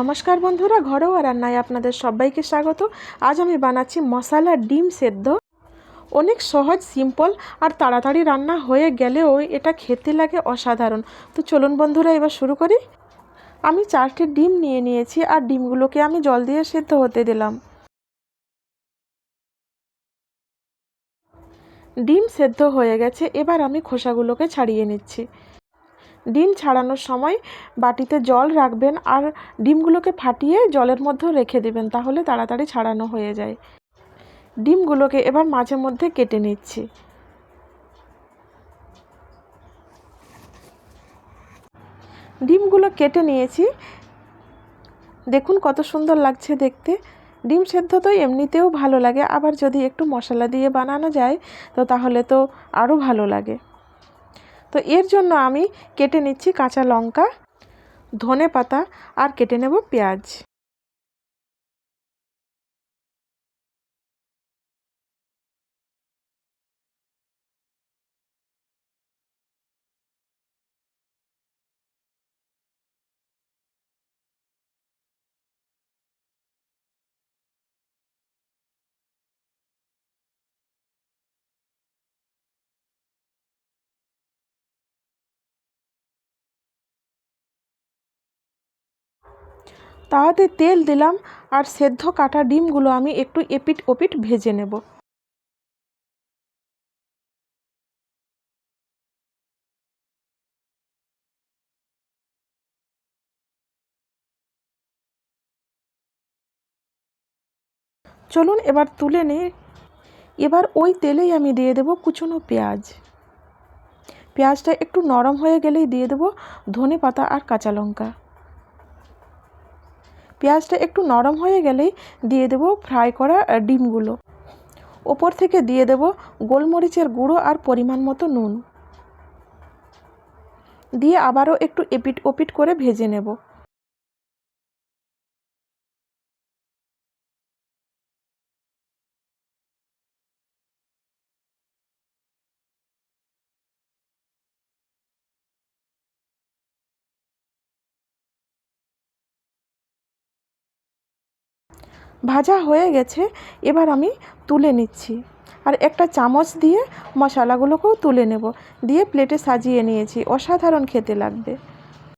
নমস্কার বন্ধুরা, ঘরোয়া রান্নায় আপনাদের সবাইকে স্বাগত। আজ আমি বানাচ্ছি মশালা ডিম সেদ্ধ। অনেক সহজ, সিম্পল আর তাড়াতাড়ি রান্না হয়ে গেলেও এটা খেতে লাগে অসাধারণ। তো চলুন বন্ধুরা, এবার শুরু করি। আমি চারটে ডিম নিয়ে নিয়েছি আর ডিমগুলোকে আমি জল দিয়ে সেদ্ধ হতে দিলাম। ডিম সেদ্ধ হয়ে গেছে, এবার আমি খোসাগুলোকে ছাড়িয়ে নিচ্ছি। ডিম ছাড়ানোর সময় বাটিতে জল রাখবেন আর ডিমগুলোকে ফাটিয়ে জলের মধ্যে রেখে দেবেন, তাহলে তাড়াতাড়ি ছাড়ানো হয়ে যায়। ডিমগুলোকে এবার মাঝে মধ্যে কেটে নিচ্ছি। ডিমগুলো কেটে নিয়েছি। দেখুন কত সুন্দর লাগছে দেখতে। ডিম সেদ্ধ তো এমনিতেও ভালো লাগে, আবার যদি একটু মশলা দিয়ে বানানো যায়, তো তাহলে তো আরও ভালো লাগে। তো এর জন্য আমি কেটে নিচ্ছি কাঁচা লঙ্কা ধনে পাতা আর কেটে নেব পেঁয়াজ। তাওয়াতে তেল দিলাম আর সেদ্ধ কাটা ডিমগুলো আমি একটু এপিট ওপিট ভেজে নেব। চলুন এবার তুলে নিই। এবার ওই তেলেই আমি দিয়ে দেব কুচনো পেঁয়াজ। পেঁয়াজটা একটু নরম হয়ে গেলেই দিয়ে দেব ধনে পাতা আর কাঁচা লঙ্কা। পেঁয়াজটা একটু নরম হয়ে গেলেই দিয়ে দেব ফ্রাই করা ডিমগুলো। ওপর থেকে দিয়ে দেব গোলমরিচের গুঁড়ো আর পরিমাণ মতো নুন। দিয়ে আবারও একটু এপিট ওপিট করে ভেজে নেব। ভাজা হয়ে গেছে, এবার আমি তুলে নিচ্ছি। আর একটা চামচ দিয়ে মশলাগুলোকেও তুলে নেব। দিয়ে প্লেটে সাজিয়ে নিয়েছি, অসাধারণ খেতে লাগবে।